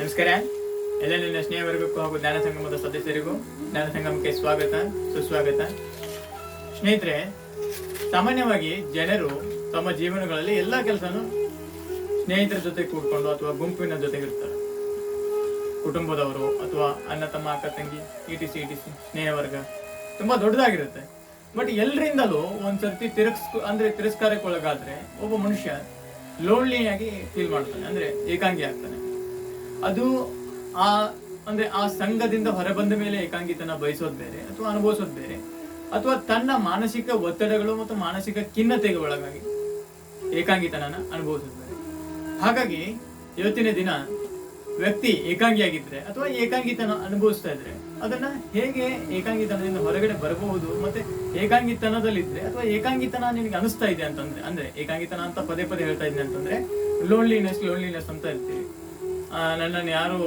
ನಮಸ್ಕಾರ. ಎಲ್ಲ ನನ್ನ ಸ್ನೇಹವರ್ಗಕ್ಕೂ ಹಾಗೂ ಜ್ಞಾನ ಸಂಗಮದ ಸದಸ್ಯರಿಗೂ ಜ್ಞಾನ ಸಂಗಮಕ್ಕೆ ಸ್ವಾಗತ, ಸುಸ್ವಾಗತ. ಸ್ನೇಹಿತರೆ, ಸಾಮಾನ್ಯವಾಗಿ ಜನರು ತಮ್ಮ ಜೀವನಗಳಲ್ಲಿ ಎಲ್ಲ ಕೆಲಸನು ಸ್ನೇಹಿತರ ಜೊತೆ ಕೂಡ್ಕೊಂಡು ಅಥವಾ ಗುಂಪಿನ ಜೊತೆ ಇರ್ತಾರೆ. ಕುಟುಂಬದವರು ಅಥವಾ ಅಣ್ಣ, ತಮ್ಮ, ಅಕ್ಕ, ತಂಗಿ, E T C, E T C, ಸ್ನೇಹವರ್ಗ ತುಂಬಾ ದೊಡ್ಡದಾಗಿರುತ್ತೆ. ಬಟ್ ಎಲ್ಲರಿಂದಲೂ ಒಂದ್ಸರ್ತಿ ತಿರಸ್ ಅಂದ್ರೆ ತಿರಸ್ಕಾರಕ್ಕೆ ಒಳಗಾದ್ರೆ ಒಬ್ಬ ಮನುಷ್ಯ ಲೋನ್ಲಿಯಾಗಿ ಫೀಲ್ ಮಾಡ್ತಾನೆ, ಅಂದ್ರೆ ಏಕಾಂಗಿ ಆಗ್ತಾನೆ. ಅದು ಆ, ಅಂದ್ರೆ ಆ ಸಂಘದಿಂದ ಹೊರಬಂದ ಮೇಲೆ ಏಕಾಂಗಿತನ ಬಯಸೋದು ಬೇರೆ, ಅಥವಾ ಅನುಭವಿಸೋದು ಬೇರೆ, ಅಥವಾ ತನ್ನ ಮಾನಸಿಕ ಒತ್ತಡಗಳು ಮತ್ತು ಮಾನಸಿಕ ಖಿನ್ನತೆಗೆ ಒಳಗಾಗಿ ಏಕಾಂಗಿತನನ ಅನುಭವಿಸೋದು ಬೇರೆ. ಹಾಗಾಗಿ ಇವತ್ತಿನ ದಿನ ವ್ಯಕ್ತಿ ಏಕಾಂಗಿಯಾಗಿದ್ರೆ ಅಥವಾ ಏಕಾಂಗಿತನ ಅನುಭವಿಸ್ತಾ ಇದ್ರೆ ಅದನ್ನ ಹೇಗೆ ಏಕಾಂಗಿತನದಿಂದ ಹೊರಗಡೆ ಬರಬಹುದು ಮತ್ತೆ ಏಕಾಂಗಿತನದಲ್ಲಿದ್ರೆ ಅಥವಾ ಏಕಾಂಗಿತನ ನಿನಗೆ ಅನಿಸ್ತಾ ಇದೆ ಅಂತಂದ್ರೆ, ಅಂದ್ರೆ ಏಕಾಂಗಿತನ ಅಂತ ಪದೇ ಪದೇ ಹೇಳ್ತಾ ಇದ್ದೆ ಅಂತಂದ್ರೆ ಲೋನ್ಲಿನೆಸ್ ಲೋನ್ಲಿನೆಸ್ ಅಂತ ಇರ್ತೀವಿ. ನನ್ನನ್ನು ಯಾರು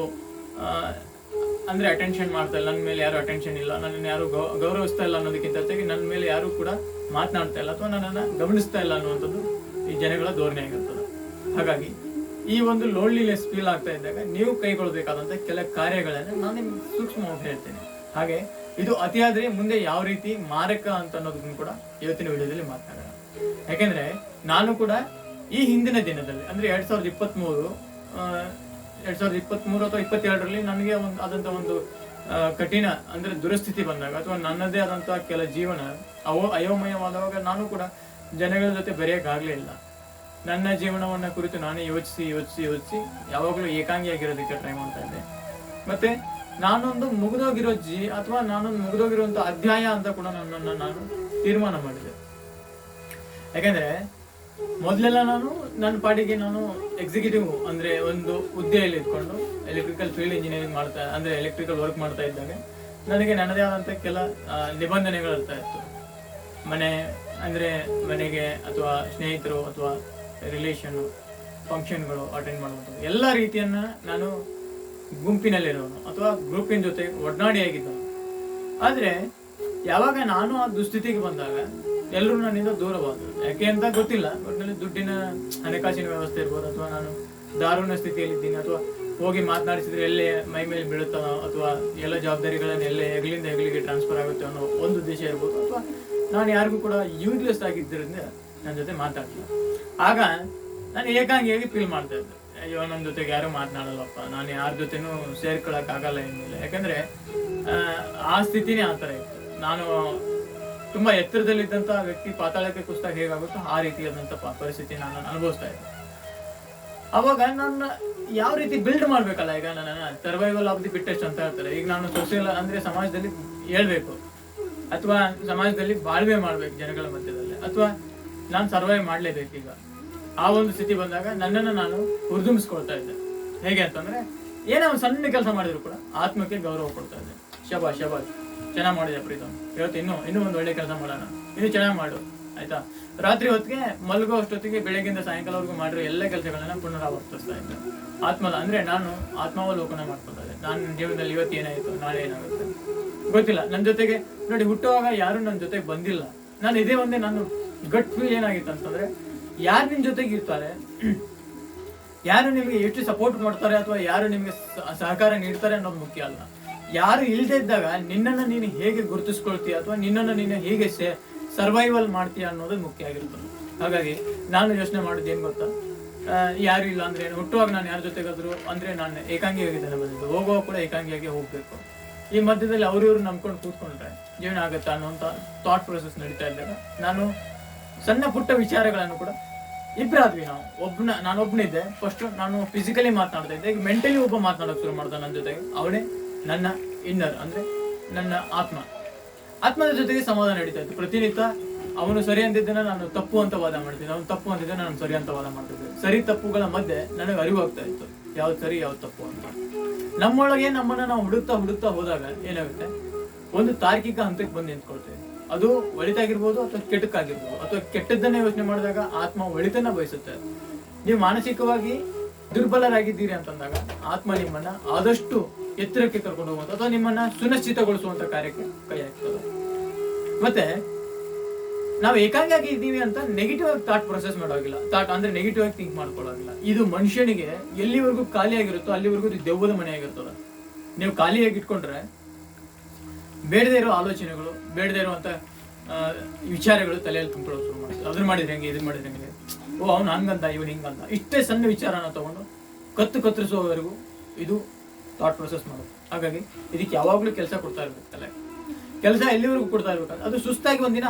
ಅಂದರೆ ಅಟೆನ್ಷನ್ ಮಾಡ್ತಾ ಇಲ್ಲ ನನ್ನ ಮೇಲೆ ಯಾರು ಅಟೆನ್ಷನ್ ಇಲ್ಲ, ನನ್ನನ್ನು ಯಾರು ಗೌರವಿಸ್ತಾ ಇಲ್ಲ ಅನ್ನೋದಕ್ಕಿಂತ ಜೊತೆಗೆ ನನ್ನ ಮೇಲೆ ಯಾರು ಕೂಡ ಮಾತನಾಡ್ತಾ ಇಲ್ಲ ಅಥವಾ ನನ್ನನ್ನು ಗಮನಿಸ್ತಾ ಇಲ್ಲ ಅನ್ನುವಂಥದ್ದು ಈ ಜನಗಳ ಧೋರಣೆ ಆಗಿರ್ತದೆ. ಹಾಗಾಗಿ ಈ ಒಂದು ಲೋನ್ಲಿನೆಸ್ ಫೀಲ್ ಆಗ್ತಾ ಇದ್ದಾಗ ನೀವು ಕೈಗೊಳ್ಳಬೇಕಾದಂಥ ಕೆಲ ಕಾರ್ಯಗಳನ್ನು ನಾನು ನಿಮ್ಗೆ ಸೂಕ್ಷ್ಮವಾಗಿ ಹೇಳ್ತೇನೆ. ಹಾಗೆ ಇದು ಅತಿಯಾದರೆ ಮುಂದೆ ಯಾವ ರೀತಿ ಮಾರಕ ಅಂತ ಅನ್ನೋದನ್ನು ಕೂಡ ಇವತ್ತಿನ ವಿಡಿಯೋದಲ್ಲಿ ಮಾತನಾಡೋಣ. ಯಾಕೆಂದರೆ ನಾನು ಕೂಡ ಈ ಹಿಂದಿನ ದಿನದಲ್ಲಿ, ಅಂದರೆ ಎರಡು ಸಾವಿರದ ಇಪ್ಪತ್ತ್ ಮೂರು ಎರಡ್ ಸಾವಿರದ ಇಪ್ಪತ್ತ್ ಮೂರು ಅಥವಾ ಇಪ್ಪತ್ತೆರಡರಲ್ಲಿ ನನಗೆ ಒಂದು ಆದಂತ ಒಂದು ಕಠಿಣ ಅಂದ್ರೆ ದುರಸ್ಥಿತಿ ಬಂದಾಗ ಅಥವಾ ನನ್ನದೇ ಆದಂತಹ ಕೆಲ ಜೀವನ ಅವ ಅಯೋಮಯವಾದಾಗ ನಾನು ಕೂಡ ಜನಗಳ ಜೊತೆ ಬೆರೆಯಕ್ಕಾಗ್ಲೇ ಇಲ್ಲ. ನನ್ನ ಜೀವನವನ್ನ ಕುರಿತು ನಾನೇ ಯೋಚಿಸಿ ಯೋಚಿಸಿ ಯೋಚಿಸಿ ಯಾವಾಗಲೂ ಏಕಾಂಗಿಯಾಗಿರೋದಕ್ಕೆ ಟ್ರೈ ಮಾಡ್ತಾ ಇದ್ದೆ. ಮತ್ತೆ ನಾನೊಂದು ಮುಗಿದೋಗಿರೋ ಜೀ, ಅಥವಾ ನಾನೊಂದು ಮುಗಿದೋಗಿರುವಂತ ಅಧ್ಯಾಯ ಅಂತ ಕೂಡ ನನ್ನನ್ನು ನಾನು ತೀರ್ಮಾನ ಮಾಡಿದೆ. ಯಾಕಂದ್ರೆ ಮೊದಲೆಲ್ಲ ನಾನು ನನ್ನ ಪಾಡಿಗೆ ನಾನು ಎಕ್ಸಿಕ್ಯೂಟಿವ್ ಅಂದರೆ ಒಂದು ಹುದ್ದೆಯಲ್ಲಿ ಇದ್ಕೊಂಡು ಎಲೆಕ್ಟ್ರಿಕಲ್ ಫೀಲ್ಡ್ ಇಂಜಿನಿಯರಿಂಗ್ ಮಾಡ್ತಾ, ಅಂದರೆ ಎಲೆಕ್ಟ್ರಿಕಲ್ ವರ್ಕ್ ಮಾಡ್ತಾ ಇದ್ದಾಗ. ನನಗೆ ನನ್ನದೇ ಆದಂಥ ಕೆಲ ನಿಬಂಧನೆಗಳು ಇರ್ತಾ ಇತ್ತು. ಮನೆ ಅಂದರೆ ಮನೆಗೆ ಅಥವಾ ಸ್ನೇಹಿತರು ಅಥವಾ ರಿಲೇಷನ್ನು ಫಂಕ್ಷನ್ಗಳು ಅಟೆಂಡ್ ಮಾಡುವಂಥದ್ದು ಎಲ್ಲ ರೀತಿಯನ್ನು ನಾನು ಗುಂಪಿನಲ್ಲಿರೋನು ಅಥವಾ ಗ್ರೂಪಿನ ಜೊತೆ ಒಡನಾಡಿಯಾಗಿದ್ದವನು. ಆದರೆ, ಯಾವಾಗ ನಾನು ಆ ದುಸ್ಥಿತಿಗೆ ಬಂದಾಗ ಎಲ್ಲರೂ ನನ್ನಿಂದ ದೂರವಾದರು ಯಾಕೆ ಅಂತ ಗೊತ್ತಿಲ್ಲ. ಒಟ್ಟಿನಲ್ಲಿ ದುಡ್ಡಿನ ಹಣಕಾಸಿನ ವ್ಯವಸ್ಥೆ ಇರ್ಬೋದು, ಅಥವಾ ನಾನು ದಾರುಣ ಸ್ಥಿತಿಯಲ್ಲಿದ್ದೀನಿ, ಅಥವಾ ಹೋಗಿ ಮಾತನಾಡಿಸಿದ್ರೆ ಎಲ್ಲೇ ಮೈ ಮೇಲೆ ಬೀಳುತ್ತೋ ಅಥವಾ ಎಲ್ಲ ಜವಾಬ್ದಾರಿಗಳನ್ನು ಎಲ್ಲೇ ಹೆಗಲಿಂದ ಹೆಗಲಿಗೆ ಟ್ರಾನ್ಸ್ಫರ್ ಆಗುತ್ತೆ ಅನ್ನೋ ಒಂದು ಉದ್ದೇಶ ಇರ್ಬೋದು, ಅಥವಾ ನಾನು ಯಾರಿಗೂ ಕೂಡ ಯೂಸ್ಲೆಸ್ ಆಗಿದ್ದರಿಂದ ನನ್ನ ಜೊತೆ ಮಾತಾಡ್ತಿಲ್ಲ ಆಗ ನಾನು ಏಕಾಂಗಿಯಾಗಿ ಫೀಲ್ ಮಾಡ್ತಾ ಇದ್ದೆ. ಅಯ್ಯೋ ನನ್ನ ಜೊತೆಗೆ ಯಾರು ಮಾತನಾಡಲ್ಲಪ್ಪ, ನಾನು ಯಾರ ಜೊತೆನೂ ಸೇರ್ಕೊಳ್ಳೋಕ್ಕಾಗಲ್ಲ ಏನಿಲ್ಲ ಯಾಕಂದರೆ ಆ ಸ್ಥಿತಿನೇ ಆ ಥರ ಇತ್ತು. ನಾನು ತುಂಬಾ ಎತ್ತರದಲ್ಲಿದ್ದಂತಹ ವ್ಯಕ್ತಿ ಪಾತಾಳಕ್ಕೆ ಕುಸಿದಾಗ ಹೇಗಾಗುತ್ತೋ ಆ ರೀತಿಯಾದಂತ ಪರಿಸ್ಥಿತಿ ನಾನು ಅನುಭವಿಸ್ತಾ ಇದ್ದೆ. ಅವಾಗ ನನ್ನ ಯಾವ ರೀತಿ ಬಿಲ್ಡ್ ಮಾಡ್ಬೇಕಲ್ಲ, ಈಗ ನನ್ನ ಸರ್ವೈವಲ್ ಆಫ್ ದಿ ಫಿಟ್ಟೆಸ್ಟ್ ಅಂತ ಹೇಳ್ತಾರೆ. ಈಗ ನಾನು ಸೋಷಿಯಲ್ ಅಂದ್ರೆ ಸಮಾಜದಲ್ಲಿ ಹೇಳ್ಬೇಕು. ಅಥವಾ ಸಮಾಜದಲ್ಲಿ ಬಾಳ್ವೆ ಮಾಡ್ಬೇಕು ಜನಗಳ ಮಧ್ಯದಲ್ಲಿ. ಅಥವಾ ನಾನು ಸರ್ವೈವ್ ಮಾಡ್ಲೇಬೇಕು ಈಗ ಆ ಒಂದು ಸ್ಥಿತಿ ಬಂದಾಗ ನನ್ನನ್ನು ನಾನು ಹುರಿದುಂಬಿಸ್ಕೊಳ್ತಾ ಇದ್ದೆ. ಹೇಗೆ ಅಂತಂದ್ರೆ, ಏನೋ ಒಂದು ಸಣ್ಣ ಕೆಲಸ ಮಾಡಿದ್ರು ಕೂಡ ಆತ್ಮಕ್ಕೆ ಗೌರವ ಕೊಡ್ತಾ ಇದ್ದೆ. ಶಬಾ ಶಬಾಷ್. ಚೆನ್ನಾಗಿ ಮಾಡಿದೆ ಪ್ರೀತಮ್. ಇವತ್ತು ಇನ್ನೂ ಇನ್ನೂ ಒಂದು ಒಳ್ಳೆ ಕೆಲಸ ಮಾಡೋಣ. ಇನ್ನು ಚೆನ್ನಾಗಿ ಮಾಡು, ಆಯ್ತಾ? ರಾತ್ರಿ ಹೊತ್ತಿಗೆ ಮಲಗೋ ಅಷ್ಟೊತ್ತಿಗೆ ಬೆಳಗ್ಗೆಯಿಂದ ಸಾಯಂಕಾಲವರೆಗೂ ಮಾಡಿರೋ ಎಲ್ಲ ಕೆಲಸಗಳನ್ನ ಪುನರಾವರ್ತಿಸ್ತಾ ಇದ್ದೆ. ಆತ್ಮದ ಅಂದ್ರೆ ನಾನು ಆತ್ಮಾವಲೋಕನ ಮಾಡ್ಕೊಳ್ತಾ ಇದ್ದೆ. ನಾನು ಜೀವನದಲ್ಲಿ ಇವತ್ತು ಏನಾಯ್ತು, ನಾಳೆ ಏನಾಗುತ್ತೆ? ಗೊತ್ತಿಲ್ಲ. ನನ್ನ ಜೊತೆಗೆ ನೋಡಿ, ಹುಟ್ಟುವಾಗ ಯಾರು ನನ್ನ ಜೊತೆಗೆ ಬಂದಿಲ್ಲ. ನಾನು ಇದೇ ಒಂದೇ ನಾನು ಗಟ್ ಫೀಲ್ ಏನಾಗಿತ್ತು ಅಂತಂದ್ರೆ, ಯಾರು ನಿಮ್ಮ ಜೊತೆಗೆ ಇರ್ತಾರೆ, ಯಾರು ನಿಮಗೆ ಎಷ್ಟು ಸಪೋರ್ಟ್ ಮಾಡ್ತಾರೆ ಅಥವಾ ಯಾರು ನಿಮಗೆ ಸಹಕಾರ ನೀಡ್ತಾರೆ ಅನ್ನೋದು ಮುಖ್ಯ ಅಲ್ಲ. ಯಾರು ಇಲ್ಲದೆ ಇದ್ದಾಗ ನಿನ್ನನ್ನು ನೀನು ಹೇಗೆ ಗುರುತಿಸ್ಕೊಳ್ತೀಯ ಅಥವಾ ನಿನ್ನನ್ನು ನೀನು ಹೇಗೆ ಸೇ ಸರ್ವೈವಲ್ ಮಾಡ್ತೀಯ ಅನ್ನೋದು ಮುಖ್ಯ ಆಗಿರ್ತದೆ ಹಾಗಾಗಿ ನಾನು ಯೋಚನೆ ಮಾಡೋದು ಏನು ಗೊತ್ತಾ? ಯಾರು ಇಲ್ಲ ಅಂದರೆ ಹುಟ್ಟುವಾಗ ನಾನು ಯಾರ ಜೊತೆಗಾದರೂ ಅಂದರೆ ನಾನು ಏಕಾಂಗಿಯಾಗಿದ್ದೇನೆ ಬಂದಿದ್ದು. ಹೋಗುವಾಗ ಕೂಡ ಏಕಾಂಗಿಯಾಗಿ ಹೋಗಬೇಕು. ಈ ಮಧ್ಯದಲ್ಲಿ ಅವ್ರಿವ್ರು ನಂಬ್ಕೊಂಡು ಕೂತ್ಕೊಂಡ್ರೆ ಜೀವನ ಆಗುತ್ತಾ ಅನ್ನೋಂಥ ಥಾಟ್ ಪ್ರೊಸೆಸ್ ನಡೀತಾ ಇದ್ದಾಗ ನಾನು ಸಣ್ಣ ಪುಟ್ಟ ವಿಚಾರಗಳನ್ನು ಕೂಡ ಇಬ್ಬರಾದ್ವಿ ನಾವು. ಒಬ್ಬನ ನಾನು ಒಬ್ನಿದ್ದೆ ಫಸ್ಟ್ ನಾನು ಫಿಸಿಕಲಿ ಮಾತನಾಡ್ತಾ ಇದ್ದೆ. ಈಗ ಮೆಂಟಲಿ ಒಬ್ಬ ಮಾತನಾಡೋಕೆ ಶುರು ಮಾಡ್ದೆ ನನ್ನ ಜೊತೆಗೆ. ಅವನೇ ನನ್ನ ಇನ್ನರ್ ಅಂದ್ರೆ ನನ್ನ ಆತ್ಮ. ಆತ್ಮದ ಜೊತೆಗೆ ಸಂವಾದ ನಡೀತಾ ಇತ್ತು. ಪ್ರತಿನಿತ್ಯ ಅವನು ಸರಿ ಅಂತಿದ್ದನ್ನ ನಾನು ತಪ್ಪು ಅಂತ ವಾದ ಮಾಡ್ತಿದ್ದೆ. ಅವನು ತಪ್ಪು ಅಂತಿದ್ದೆ ನಾನು ಸರಿ ಅಂತ ವಾದ ಮಾಡ್ತಿದ್ದೆ. ಸರಿ ತಪ್ಪುಗಳ ಮಧ್ಯೆ ನನಗೆ ಅರಿವು ಆಗ್ತಾ ಇತ್ತು. ಯಾವ್ದು ಸರಿ, ಯಾವ್ದು ತಪ್ಪು ಅಂತ. ನಮ್ಮೊಳಗೆ ನಮ್ಮನ್ನ ನಾವು ಹುಡುಕ್ತಾ ಹುಡುಕ್ತಾ ಹೋದಾಗ ಏನಾಗುತ್ತೆ? ಒಂದು ತಾರ್ಕಿಕ ಹಂತಕ್ಕೆ ಬಂದು ನಿಂತ್ಕೊಳ್ತೇವೆ ಅದು ಒಳಿತಾಗಿರ್ಬೋದು ಅಥವಾ ಕೆಟ್ಟಕ್ಕಾಗಿರ್ಬೋದು. ಅಥವಾ ಕೆಟ್ಟದ್ದನ್ನೇ ಯೋಚನೆ ಮಾಡಿದಾಗ ಆತ್ಮ ಒಳಿತನ್ನ ಬಯಸುತ್ತೆ. ನೀವು ಮಾನಸಿಕವಾಗಿ ದುರ್ಬಲರಾಗಿದ್ದೀರಿ ಅಂತಂದಾಗ ಆತ್ಮ ನಿಮ್ಮನ್ನ ಆದಷ್ಟು ಎತ್ತರಕ್ಕೆ ಕರ್ಕೊಂಡು ಹೋಗುವಂತ ಅಥವಾ ನಿಮ್ಮನ್ನ ಸುನಿಶ್ಚಿತಗೊಳಿಸುವಂತ ಕಾರ್ಯಕ್ಕೆ ಕೈ ಹಾಕ್ತದೆ. ಮತ್ತೆ, ನಾವು ಏಕಾಂಗಿ ಇದ್ದೀವಿ ಅಂತ ನೆಗೆಟಿವ್ ಆಗಿ ಥಾಟ್ ಪ್ರೊಸೆಸ್ ಮಾಡೋಗಿಲ್ಲ. ಥಾಟ್ ಅಂದ್ರೆ ನೆಗೆಟಿವ್ ಆಗಿ ಥಿಂಕ್ ಮಾಡ್ಕೊಳ್ಳೋಗಿಲ್ಲ. ಇದು ಮನುಷ್ಯನಿಗೆ ಎಲ್ಲಿವರೆಗೂ ಖಾಲಿಯಾಗಿರುತ್ತೋ ಅಲ್ಲಿವರೆಗೂ ಇದು ದೆವ್ವದ ಮನೆಯಾಗಿರ್ತದೆ. ನೀವು ಖಾಲಿಯಾಗಿ ಇಟ್ಕೊಂಡ್ರೆ ಬೇಡದೇ ಇರೋ ಆಲೋಚನೆಗಳು, ಬೇಡದೇ ಇರುವಂತ ವಿಚಾರಗಳು ತಲೆಯಲ್ಲಿ ತುಂಬಿಕೊಳ್ಳೋ ಶುರು ಮಾಡ್ತಾರೆ ಅದನ್ನ ಮಾಡಿದ್ರೆ ಹೆಂಗೆ, ಇದ್ರ ಮಾಡಿದ್ರೆ ಹೆಂಗೆ? ಓ, ಅವ್ನು ಹಂಗಂತ ಇವನು ಹಿಂಗಂತ ಇಷ್ಟೇ ಸಣ್ಣ ವಿಚಾರನ ತಗೊಂಡು ಕತ್ತು ಕತ್ತರಿಸುವವರೆಗೂ ಇದು ಥಾಟ್ ಪ್ರೊಸೆಸ್ ಮಾಡೋದು. ಹಾಗಾಗಿ ಇದಕ್ಕೆ ಯಾವಾಗಲೂ ಕೆಲಸ ಕೊಡ್ತಾ ಇರ್ಬೇಕು ತಲೆ ಕೆಲಸ ಎಲ್ಲಿವರೆಗೂ ಕೊಡ್ತಾ ಇರ್ಬೇಕು? ಅದು ಸುಸ್ತಾಗಿ ಒಂದಿನ,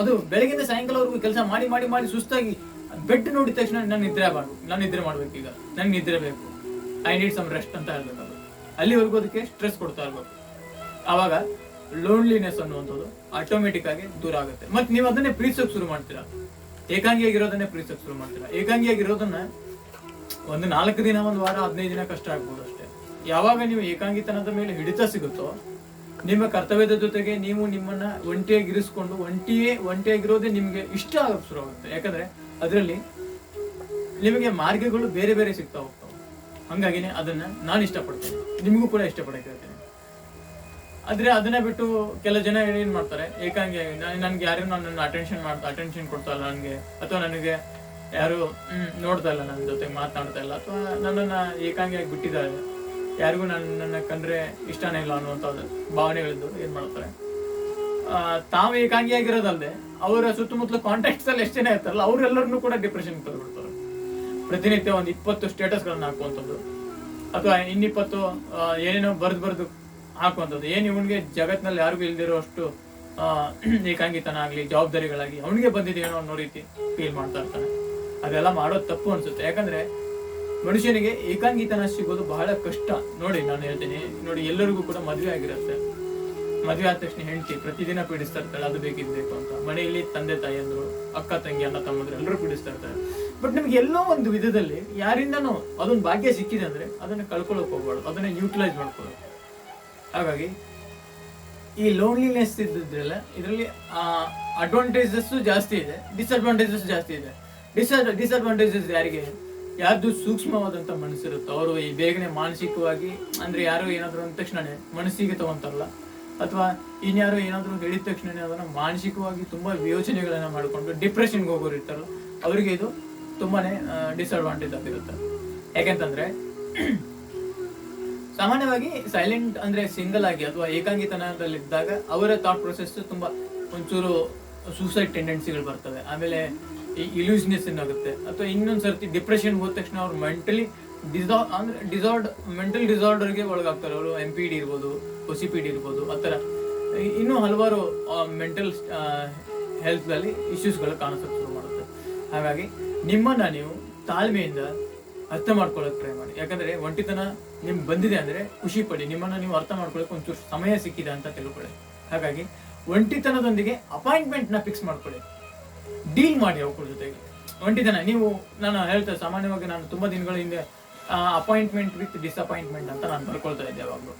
ಅದು ಬೆಳಗಿಂದ ಸಾಯಂಕಾಲವರೆಗೂ ಕೆಲಸ ಮಾಡಿ ಮಾಡಿ ಮಾಡಿ ಸುಸ್ತಾಗಿ ಬೆಡ್ ನೋಡಿದ ತಕ್ಷಣ ನಾನು ನಿದ್ರೆ ಆಗಬಾರ್ದು. ನಾನು ನಿದ್ರೆ ಮಾಡ್ಬೇಕು ಈಗ. ನನಗೆ ನಿದ್ರೆ ಬೇಕು. ಐ ನೀಡ್ ಸಮ್ ರೆಸ್ಟ್ ಅಂತ ಇರ್ಬೇಕು ಅದು. ಅಲ್ಲಿವರೆಗೂ ಅದಕ್ಕೆ ಸ್ಟ್ರೆಸ್ ಕೊಡ್ತಾ ಇರ್ಬೇಕು. ಆವಾಗ ಲೋನ್ಲಿನೆಸ್ ಅನ್ನುವಂಥದ್ದು ಆಟೋಮೆಟಿಕ್ ಆಗಿ ದೂರ ಆಗುತ್ತೆ. ಮತ್ತೆ ನೀವು ಅದನ್ನೇ ಪ್ರೀತಿಸೋಕೆ ಶುರು ಮಾಡ್ತೀರಾ? ಏಕಾಂಗಿಯಾಗಿರೋದನ್ನೇ ಪ್ರೀತಿಸೋಕೆ ಶುರು ಮಾಡ್ತೀರಾ? ಏಕಾಂಗಿಯಾಗಿರೋದನ್ನ ಒಂದು ನಾಲ್ಕು ದಿನ, ಒಂದು ವಾರ, ಹದಿನೈದು ದಿನ ಕಷ್ಟ ಆಗ್ಬೋದು ಅಷ್ಟೇ. ಯಾವಾಗ ನೀವು ಏಕಾಂಗಿತನದ ಮೇಲೆ ಹಿಡಿತ ಸಿಗುತ್ತೋ, ನಿಮ್ಮ ಕರ್ತವ್ಯದ ಜೊತೆಗೆ ನೀವು ನಿಮ್ಮನ್ನ ಒಂಟಿಯಾಗಿ ಇರಿಸ್ಕೊಂಡು ಒಂಟಿಯೇ, ಒಂಟಿಯಾಗಿರೋದೇ ನಿಮಗೆ ಇಷ್ಟ ಆಗೋ ಶುರು ಆಗುತ್ತೆ. ಯಾಕಂದ್ರೆ ಅದರಲ್ಲಿ ನಿಮಗೆ ಮಾರ್ಗಗಳು ಬೇರೆ ಬೇರೆ ಸಿಗ್ತಾ ಹೋಗ್ತಾವೆ. ಹಂಗಾಗಿನೇ ಅದನ್ನ ನಾನು ಇಷ್ಟಪಡ್ತೇನೆ. ನಿಮಗೂ ಕೂಡ ಇಷ್ಟಪಡಕ್ಕೆ ಹೇಳ್ತೇನೆ. ಆದ್ರೆ ಅದನ್ನ ಬಿಟ್ಟು ಕೆಲ ಜನ ಏನ್ ಮಾಡ್ತಾರೆ? ಏಕಾಂಗಿ ನನ್ಗೆ ಯಾರು ನನ್ನ ಅಟೆನ್ಷನ್ ಮಾಡ್ತಾ ಅಟೆನ್ಷನ್ ಕೊಡ್ತಾ ಇಲ್ಲ ನನಗೆ. ಅಥವಾ ನನಗೆ ಯಾರು ನೋಡ್ತಾ ಇಲ್ಲ ನನ್ನ ಜೊತೆ ಮಾತಾಡ್ತಾ ಇಲ್ಲ, ಅಥವಾ ನನ್ನನ್ನ ಏಕಾಂಗಿಯಾಗಿ ಬಿಟ್ಟಿದ್ದಾರೆ. ಯಾರಿಗೂ ನನ್ನ ಕಂಡ್ರೆ ಇಷ್ಟನೇ ಇಲ್ಲ ಅನ್ನುವಂಥ ಭಾವನೆಗಳಿದ್ದು ಏನು ಮಾಡ್ತಾರೆ? ತಾವು ಏಕಾಂಗಿಯಾಗಿರೋದಲ್ಲದೆ ಅವರ ಸುತ್ತಮುತ್ತಲ ಕಾಂಟ್ಯಾಕ್ಟ್ಸ್ ಅಲ್ಲಿ ಎಷ್ಟು ಜನ ಇರ್ತಾರಲ್ಲ ಅವರೆಲ್ಲರನ್ನೂ ಕೂಡ ಡಿಪ್ರೆಷನ್ ಕಲ್ಬಿಡ್ತಾರೆ ಪ್ರತಿನಿತ್ಯ ಒಂದು ಇಪ್ಪತ್ತು ಸ್ಟೇಟಸ್ಗಳನ್ನು ಹಾಕುವಂಥದ್ದು ಅಥವಾ ಇನ್ನಿಪ್ಪತ್ತು ಏನೇನೋ ಬರೆದು ಬರ್ದು ಹಾಕುವಂಥದ್ದು. ಏನು ಇವನಿಗೆ ಜಗತ್ತಿನಲ್ಲಿ ಯಾರಿಗೂ ಇಲ್ದಿರೋ ಅಷ್ಟು ಆ, ಏಕಾಂಗಿತನ ಆಗಲಿ ಜವಾಬ್ದಾರಿಗಳಾಗಿ ಅವನಿಗೆ ಬಂದಿದೆಯೇನೋ ಅನ್ನೋ ರೀತಿ ಫೀಲ್ ಮಾಡ್ತಾ ಇರ್ತಾನೆ. ಅದೆಲ್ಲ ಮಾಡೋದು ತಪ್ಪು ಅನ್ಸುತ್ತೆ. ಯಾಕಂದ್ರೆ ಮನುಷ್ಯನಿಗೆ ಏಕಾಂಗಿತನ ಸಿಗೋದು ಬಹಳ ಕಷ್ಟ. ನೋಡಿ, ನಾನು ಹೇಳ್ತೀನಿ, ನೋಡಿ, ಎಲ್ಲರಿಗೂ ಕೂಡ ಮದುವೆ ಆಗಿರುತ್ತೆ. ಮದುವೆ ಆದ ತಕ್ಷಣ ಹೆಂಡತಿ ಪ್ರತಿದಿನ ಪೀಡಿಸ್ತಾ ಇರ್ತಾಳೆ, ಅದು ಬೇಕಿದ್ ಬೇಕು ಅಂತ. ಮನೆಯಲ್ಲಿ ತಂದೆ ತಾಯಿಯಂದ್ರು ಅಕ್ಕ, ತಂಗಿ, ಅಣ್ಣ, ತಮ್ಮಂದ್ರು ಎಲ್ಲರೂ ಪೀಡಿಸ್ತಾ ಇರ್ತಾರೆ. ಬಟ್ ನಿಮ್ಗೆ ಎಲ್ಲೋ ಒಂದು ವಿಧದಲ್ಲಿ ಯಾರಿಂದನೂ ಅದೊಂದು ಭಾಗ್ಯ ಸಿಕ್ಕಿದೆ ಅಂದ್ರೆ ಅದನ್ನ ಕಳ್ಕೊಳ್ಳೋಕೆ ಹೋಗ್ಬಾರ್ದು, ಅದನ್ನ ಯೂಟಿಲೈಸ್ ಮಾಡ್ಕೊಳ್ಳೋದು. ಹಾಗಾಗಿ ಈ ಲೋನ್ಲಿನೆಸ್ ಇದ್ದಿದ್ರಲ್ಲ, ಇದರಲ್ಲಿ ಅಡ್ವಾಂಟೇಜಸ್ ಜಾಸ್ತಿ ಇದೆ ಡಿಸ್ಅಡ್ವಾಂಟೇಜಸ್ ಜಾಸ್ತಿ ಇದೆ. ಡಿಸ್ ಡಿಸ್ಅಡ್ವಾಂಟೇಜಸ್ ಯಾರಿಗೆ? ಯಾರ್ದು ಸೂಕ್ಷ್ಮವಾದಂತ ಮನಸ್ಸಿರುತ್ತೋ ಅವರು ಈ ಬೇಗನೆ ಮಾನಸಿಕವಾಗಿ, ಅಂದ್ರೆ ಯಾರು ಏನಾದ್ರು ಅಂದ ತಕ್ಷಣನೇ ಮನಸ್ಸಿಗೆ ತಗೊಂತಾರಲ್ಲ? ಅಥವಾ ಇನ್ಯಾರೋ ಏನಾದ್ರು ಹೇಳಿದ ತಕ್ಷಣನೇ ಅದನ್ನ ಮಾನಸಿಕವಾಗಿ ತುಂಬಾ ಯೋಚನೆಗಳನ್ನ ಮಾಡ್ಕೊಂಡು ಡಿಪ್ರೆಷನ್ಗೆ ಹೋಗೋರು ಇರ್ತಾರೋ ಅವರಿಗೆ ಇದು ತುಂಬಾನೇ ಡಿಸ್ಅಡ್ವಾಂಟೇಜ್ ಆಗಿರುತ್ತೆ ಯಾಕೆಂತಂದ್ರೆ, ಸಾಮಾನ್ಯವಾಗಿ ಸೈಲೆಂಟ್ ಅಂದ್ರೆ ಸಿಂಗಲ್ ಆಗಿ ಅಥವಾ ಏಕಾಂಗಿತನದಲ್ಲಿದ್ದಾಗ ಅವರ ಥಾಟ್ ಪ್ರೊಸೆಸ್ ತುಂಬಾ ಒಂಚೂರು ಸೂಸೈಡ್ ಟೆಂಡೆನ್ಸಿಗಳು ಬರ್ತವೆ. ಆಮೇಲೆ ಇಲ್ಯೂಸ್ನೆಸ್ ಏನಾಗುತ್ತೆ? ಅಥವಾ ಇನ್ನೊಂದು ಸರ್ತಿ ಡಿಪ್ರೆಷನ್ ಹೋದ ತಕ್ಷಣ ಅವ್ರು ಮೆಂಟಲಿ ಡಿಸಾ ಅಂದ್ರೆ ಡಿಸಾರ್ಡ್ ಮೆಂಟಲ್ ಡಿಸಾರ್ಡರ್ಗೆ ಒಳಗಾಗ್ತಾರೆ. ಅವರು ಎಂ ಪಿ ಡಿ ಇರ್ಬೋದು ಒ ಸಿ ಪಿ ಡಿ ಇರ್ಬೋದು, ಆ ಥರ. ಇನ್ನೂ ಹಲವಾರು ಮೆಂಟಲ್ ಹೆಲ್ತ್ನಲ್ಲಿ ಇಶ್ಯೂಸ್ಗಳು ಕಾಣಿಸೋಕೆ ಶುರು ಮಾಡುತ್ತೆ. ಹಾಗಾಗಿ ನಿಮ್ಮನ್ನು ನೀವು ತಾಳ್ಮೆಯಿಂದ ಅರ್ಥ ಮಾಡ್ಕೊಳ್ಳೋಕೆ ಟ್ರೈ ಮಾಡಿ. ಯಾಕಂದರೆ ಒಂಟಿತನ ನಿಮ್ಗೆ ಬಂದಿದೆ ಅಂದರೆ ಖುಷಿ ಪಡಿ. ನಿಮ್ಮನ್ನು ನೀವು ಅರ್ಥ ಮಾಡ್ಕೊಳ್ಳೋಕೆ ಒಂಚೂರು ಸಮಯ ಸಿಕ್ಕಿದೆ ಅಂತ ತಿಳ್ಕೊಳ್ಳಿ. ಹಾಗಾಗಿ ಒಂಟಿತನದೊಂದಿಗೆ ಅಪಾಯಿಂಟ್ಮೆಂಟ್ನ ಫಿಕ್ಸ್ ಮಾಡ್ಕೊಳ್ಳಿ. ಡೀಲ್ ಮಾಡಿ ಅವ್ರ ಜೊತೆಗೆ. ಒಂಟಿತನ, ನೀವು, ನಾನು ಹೇಳ್ತೇನೆ, ಸಾಮಾನ್ಯವಾಗಿ ನಾನು ತುಂಬಾ ದಿನಗಳ ಹಿಂದೆ ಅಪಾಯಿಂಟ್ಮೆಂಟ್ ವಿತ್ ಡಿಸಪಾಯಿಂಟ್ಮೆಂಟ್ ಅಂತ ನಾನು ಬರ್ಕೊಳ್ತಾ ಇದ್ದೆ ಯಾವಾಗಲೂ.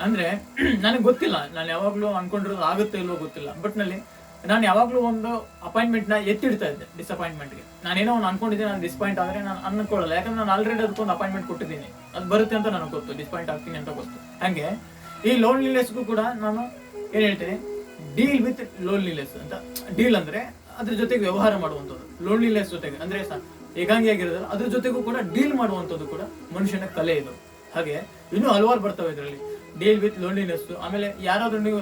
ಅಂದ್ರೆ, ನನಗೆ ಗೊತ್ತಿಲ್ಲ, ನಾನು ಯಾವಾಗಲೂ ಅನ್ಕೊಂಡಿರೋದು ಆಗುತ್ತೆ ಇಲ್ವೋ ಗೊತ್ತಿಲ್ಲ. ಬಟ್ನಲ್ಲಿ ನಾನು ಯಾವಾಗಲೂ ಒಂದು ಅಪಾಯಿಂಟ್ಮೆಂಟ್ನ ಎತ್ತಿಡ್ತಾ ಇದ್ದೆ ಡಿಸಪಾಯಿಂಟ್ಮೆಂಟ್ಗೆ. ನಾನೇನೋ ಒಂದು ಅನ್ಕೊಂಡಿದ್ದೆ, ನಾನು ಡಿಸಪಾಯಿಂಟ್ ಆದ್ರೆ ನಾನು ಅನ್ಕೊಳ್ಳಲ್ಲ ಯಾಕಂದ್ರೆ ನಾನು ಆಲ್ರೆಡಿ ಅದಕ್ಕೊಂದು ಅಪಾಯಿಂಟ್ಮೆಂಟ್ ಕೊಟ್ಟಿದ್ದೀನಿ. ಅದು ಬರುತ್ತೆ ಅಂತ ನನಗೆ ಗೊತ್ತು ಡಿಸಪಾಯಿಂಟ್ ಆಗ್ತೀನಿ ಅಂತ ಗೊತ್ತು. ಹಂಗೆ, ಈ ಲೋನ್ಲಿನೆಸ್ಗೂ ಕೂಡ ನಾನು ಏನ್ ಹೇಳ್ತೇನೆ? ಡೀಲ್ ವಿತ್ ಲೋನ್ಲಿನೆಸ್ ಅಂತ. ಡೀಲ್ ಅಂದ್ರೆ ಅದ್ರ ಜೊತೆಗೆ ವ್ಯವಹಾರ ಮಾಡುವಂಥದ್ದು. ಲೋನ್ಲಿನೆಸ್ ಜೊತೆಗೆ, ಅಂದ್ರೆ ಏಕಾಂಗಿಯಾಗಿರೋದಲ್ಲ, ಅದ್ರ ಜೊತೆಗೂ ಕೂಡ ಡೀಲ್ ಮಾಡುವಂಥದ್ದು ಕೂಡ ಮನುಷ್ಯನ ಕಲೆ ಇದು. ಹಾಗೆ ಇನ್ನೂ ಹಲವಾರು ಬರ್ತವೆ ಇದರಲ್ಲಿ. ಡೀಲ್ ವಿತ್ ಲೋನ್ಲಿನೆಸ್ ಆಮೇಲೆ ಯಾರಾದ್ರೂ ನೀವು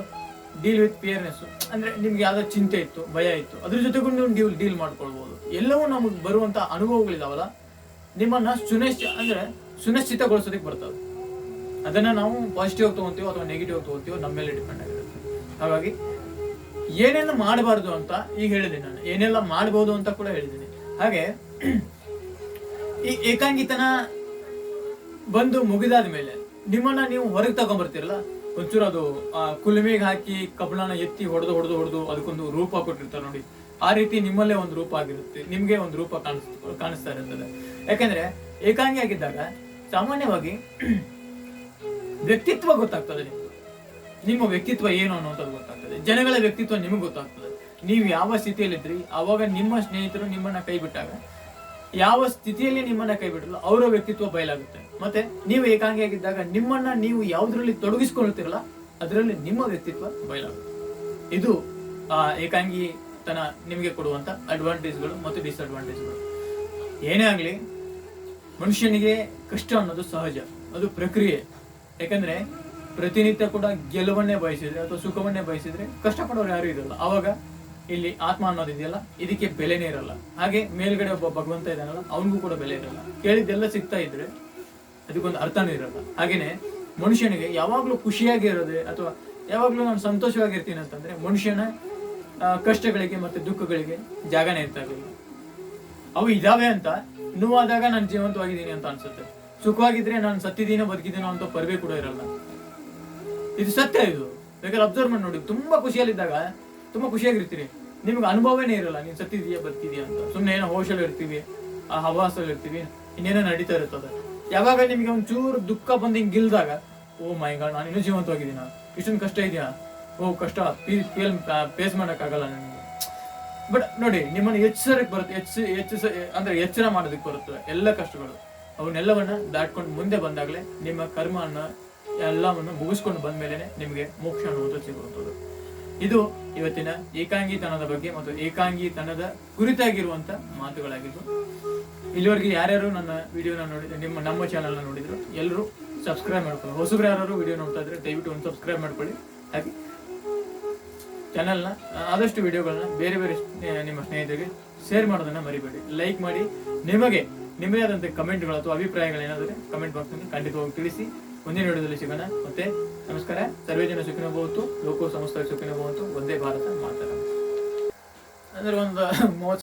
ಡೀಲ್ ವಿತ್ ಪಿಯರ್ನೆಸ್ ಅಂದ್ರೆ ನಿಮ್ಗೆ ಯಾವ್ದೋ ಚಿಂತೆ ಇತ್ತು, ಭಯ ಇತ್ತು, ಅದ್ರ ಜೊತೆಗೂ ನೀವು ಡೀಲ್ ಡೀಲ್ ಮಾಡ್ಕೊಳ್ಬಹುದು ಎಲ್ಲವೂ ನಮಗೆ ಬರುವಂತ ಅನುಭವಗಳಿದಾವಲ್ಲ, ನಿಮ್ಮನ್ನ ಸುನಿಶ್ಚ, ಅಂದ್ರೆ ಸುನಿಶ್ಚಿತಗೊಳಿಸೋದಕ್ಕೆ ಬರ್ತವೆ. ಅದನ್ನ ನಾವು ಪಾಸಿಟಿವ್ ತಗೊಂತೀವೋ ಅಥವಾ ನೆಗೆಟಿವ್ ತಗೊಂತೀವೋ ನಮ್ಮ ಮೇಲೆ ಡಿಪೆಂಡ್ ಆಗಿರುತ್ತೆ ಹಾಗಾಗಿ ಏನೇನು ಮಾಡಬಾರ್ದು ಅಂತ ಈಗ ಹೇಳಿದೆ ನಾನು. ಏನೆಲ್ಲ ಮಾಡಬಹುದು ಅಂತ ಕೂಡ ಹೇಳಿದ್ದೀನಿ. ಹಾಗೆ ಈ ಏಕಾಂಗಿತನ ಬಂದು ಮುಗಿದಾದ ಮೇಲೆ ನಿಮ್ಮನ್ನ ನೀವು ಹೊರಗೆ ತಗೊಂಡ್ಬರ್ತೀರಲ್ಲ ಒಂಚೂರು ಅದು, ಆ, ಕುಲುಮೆಗೆ ಹಾಕಿ ಕಬ್ಬಣನ ಎತ್ತಿ ಹೊಡೆದು ಹೊಡೆದು ಹೊಡೆದು ಅದಕ್ಕೊಂದು ರೂಪ ಕೊಟ್ಟಿರ್ತಾರೆ ನೋಡಿ. ಆ ರೀತಿ ನಿಮ್ಮಲ್ಲೇ ಒಂದು ರೂಪ ಆಗಿರುತ್ತೆ. ನಿಮಗೆ ಒಂದು ರೂಪ ಕಾಣಿಸ್ ಕಾಣಿಸ್ತಾ ಇರುತ್ತದೆ. ಯಾಕಂದ್ರೆ ಏಕಾಂಗಿ ಆಗಿದ್ದಾಗ ಸಾಮಾನ್ಯವಾಗಿ ವ್ಯಕ್ತಿತ್ವ ಗೊತ್ತಾಗ್ತದೆ ನಿಮ್ಮ ವ್ಯಕ್ತಿತ್ವ ಏನು ಅನ್ನೋದು ಗೊತ್ತಾಗ್ತದೆ. ಜನಗಳ ವ್ಯಕ್ತಿತ್ವ ನಿಮಗೆ ಗೊತ್ತಾಗ್ತದೆ. ನೀವು ಯಾವ ಸ್ಥಿತಿಯಲ್ಲಿದ್ರಿ ಅವಾಗ ನಿಮ್ಮ ಸ್ನೇಹಿತರು ನಿಮ್ಮನ್ನ ಕೈ ಬಿಟ್ಟಾಗ, ಯಾವ ಸ್ಥಿತಿಯಲ್ಲಿ ನಿಮ್ಮನ್ನ ಕೈ ಬಿಟ್ಟಲ್ಲ ಅವರ ವ್ಯಕ್ತಿತ್ವ ಬಯಲಾಗುತ್ತೆ. ಮತ್ತೆ ನೀವು ಏಕಾಂಗಿಯಾಗಿದ್ದಾಗ ನಿಮ್ಮನ್ನ ನೀವು ಯಾವುದರಲ್ಲಿ ತೊಡಗಿಸ್ಕೊಳ್ತೀರಲ್ಲ, ಅದರಲ್ಲಿ ನಿಮ್ಮ ವ್ಯಕ್ತಿತ್ವ ಬಯಲಾಗುತ್ತೆ. ಇದು, ಆ ಏಕಾಂಗಿ ತನ್ನ ನಿಮಗೆ ಕೊಡುವಂತ ಅಡ್ವಾಂಟೇಜ್ಗಳು ಮತ್ತು ಡಿಸ್ಅಡ್ವಾಂಟೇಜ್ಗಳು ಏನೇ ಆಗಲಿ, ಮನುಷ್ಯನಿಗೆ ಕಷ್ಟ ಅನ್ನೋದು ಸಹಜ. ಅದು ಪ್ರಕ್ರಿಯೆ. ಯಾಕಂದ್ರೆ ಪ್ರತಿನಿತ್ಯ ಕೂಡ ಗೆಲುವನ್ನೇ ಬಯಸಿದ್ರೆ ಅಥವಾ ಸುಖವನ್ನೇ ಬಯಸಿದ್ರೆ ಕಷ್ಟಪಡೋರು ಯಾರು ಇರಲ್ಲ. ಅವಾಗ ಇಲ್ಲಿ ಆತ್ಮ ಅನ್ನೋದಿದೆಯಲ್ಲ ಇದಕ್ಕೆ ಬೆಲೆನೇ ಇರಲ್ಲ. ಹಾಗೆ ಮೇಲ್ಗಡೆ ಒಬ್ಬ ಭಗವಂತ ಇದ್ದಾನಲ್ಲ, ಅವನಿಗೂ ಕೂಡ ಬೆಲೆ ಇರಲ್ಲ. ಕೇಳಿದ್ದೆಲ್ಲ ಸಿಗ್ತಾ ಇದ್ರೆ ಅದಕ್ಕೊಂದು ಅರ್ಥನೂ ಇರಲ್ಲ. ಹಾಗೇನೆ ಮನುಷ್ಯನಿಗೆ ಯಾವಾಗ್ಲೂ ಖುಷಿಯಾಗಿರೋದೆ ಅಥವಾ ಯಾವಾಗ್ಲೂ ನಾನು ಸಂತೋಷವಾಗಿರ್ತೀನಿ ಅಂತಂದ್ರೆ ಮನುಷ್ಯನ ಕಷ್ಟಗಳಿಗೆ ಮತ್ತೆ ದುಃಖಗಳಿಗೆ ಜಾಗನೇ ಇರ್ತಾ ಇರಲಿಲ್ಲ ಅವು ಇದಾವೆ ಅಂತ, ನೋವಾದಾಗ ನಾನು ಜೀವಂತವಾಗಿದ್ದೀನಿ ಅಂತ ಅನ್ಸುತ್ತೆ. ಸುಖವಾಗಿದ್ರೆ ನಾನು ಸತ್ತಿದ್ದೀನೋ ಬದುಕಿದ್ದೀನೋ ಅಂತ ಪರ್ವೆ ಕೂಡ ಇರಲ್ಲ. ಇದು ಸತ್ಯ ಇದು. ಬೇಕಾದ್ರೆ ಅಬ್ಸರ್ವ್ ಮಾಡಿ ನೋಡಿ, ತುಂಬಾ ಖುಷಿಯಲ್ಲಿದ್ದಾಗ, ತುಂಬಾ ಖುಷಿಯಾಗಿರ್ತೀರಿ. ನಿಮ್ಗೆ ಅನುಭವನೇ ಇರಲ್ಲ, ನೀನ್ ಸತ್ತಿದೀಯಾ, ಬರ್ತಿದ್ಯಾ ಅಂತ. ಸುಮ್ಮನೆ ಏನೋ ಹೋಶಲ್ ಇರ್ತೀವಿ, ಆ ಹವಾಸಲ್ಲಿ ಇರ್ತೀವಿ, ಇನ್ನೇನೋ ನಡೀತಾ ಇರ್ತದೆ. ಯಾವಾಗ ನಿಮಗೆ ಒಂಚೂರು ದುಃಖ ಬಂದು ಹಿಂಗೆ ಗಿಲ್ದಾಗ ಓ ಮೈ ಗಾಡ್, ನಾನು ಇನ್ನೂ ಜೀವಂತವಾಗಿದ್ದೀನ? ಇಷ್ಟೊಂದು ಕಷ್ಟ ಇದೆಯಾ? ಓ ಕಷ್ಟ ಫೇಸ್ ಮಾಡಕ್ಕಾಗಲ್ಲ ನನಗೆ ಬಟ್ ನೋಡಿ, ನಿಮ್ಮನ್ನು ಎಚ್ಚರಕ್ಕೆ ಬರುತ್ತೆ, ಎಚ್ಚ ಎಚ್ಚ ಅಂದ್ರೆ ಎಚ್ಚರ ಮಾಡೋದಕ್ಕೆ ಬರುತ್ತೆ ಎಲ್ಲ ಕಷ್ಟಗಳು. ಅವನ್ನೆಲ್ಲವನ್ನ ದಾಟ್ಕೊಂಡು ಮುಂದೆ ಬಂದಾಗಲೇ ನಿಮ್ಮ ಕರ್ಮವನ್ನ ಎಲ್ಲವನ್ನು ಮುಗಿಸ್ಕೊಂಡು ಬಂದ್ಮೇಲೆ ನಿಮಗೆ ಮೋಕ್ಷ ಅನ್ನುವುದು ಸಿಗುವಂಥದ್ದು. ಇದು ಇವತ್ತಿನ ಏಕಾಂಗಿತನದ ಬಗ್ಗೆ ಮತ್ತು ಏಕಾಂಗಿತನದ ಕುರಿತಾಗಿರುವಂತ ಮಾತುಗಳಾಗಿದ್ದು, ಇಲ್ಲಿವರೆಗೆ ಯಾರ್ಯಾರು ನನ್ನ ವಿಡಿಯೋನ ನೋಡಿದ್ರೆ ನಿಮ್ಮ, ನಮ್ಮ ಚಾನಲ್ನ ನೋಡಿದ್ರು, ಎಲ್ಲರೂ ಸಬ್ಸ್ಕ್ರೈಬ್ ಮಾಡ್ಕೊಳ್ಳಿ. ಹೊಸಬ್ರು ಯಾರು ವಿಡಿಯೋ ನೋಡ್ತಾ ಇದ್ರೆ ದಯವಿಟ್ಟು ಒಂದು ಸಬ್ಸ್ಕ್ರೈಬ್ ಮಾಡ್ಕೊಳ್ಳಿ. ಹಾಗೆ ಚಾನಲ್ನ, ಆದಷ್ಟು ವಿಡಿಯೋಗಳನ್ನ ಬೇರೆ ಬೇರೆ ನಿಮ್ಮ ಸ್ನೇಹಿತರಿಗೆ ಶೇರ್ ಮಾಡೋದನ್ನ ಮರಿಬೇಡಿ. ಲೈಕ್ ಮಾಡಿ. ನಿಮಗೆ, ನಿಮ್ಮದೇ ಆದಂಥ ಕಮೆಂಟ್ಗಳು ಅಥವಾ ಅಭಿಪ್ರಾಯಗಳೇನಾದರೆ ಕಮೆಂಟ್ ಬಾಕ್ಸ್ನಲ್ಲಿ ಖಂಡಿತವಾಗಿ ತಿಳಿಸಿ. ಮುಂದಿನ ವಿಡಿಯೋದಲ್ಲಿ ಸಿಗೋಣ. ಮತ್ತೆ ನಮಸ್ಕಾರ. ಸರ್ವೇ ಜನ ಸುಖಿನ ಬಹುದು ಲೋಕೋ ಸಂಸ್ಥೆ ಸುಖಿನ ಬಹುದು ಒಂದೇ ಭಾರತ ಮಾತಾಡ ಅಂದ್ರೆ ಒಂದು ಮೂವತ್ತು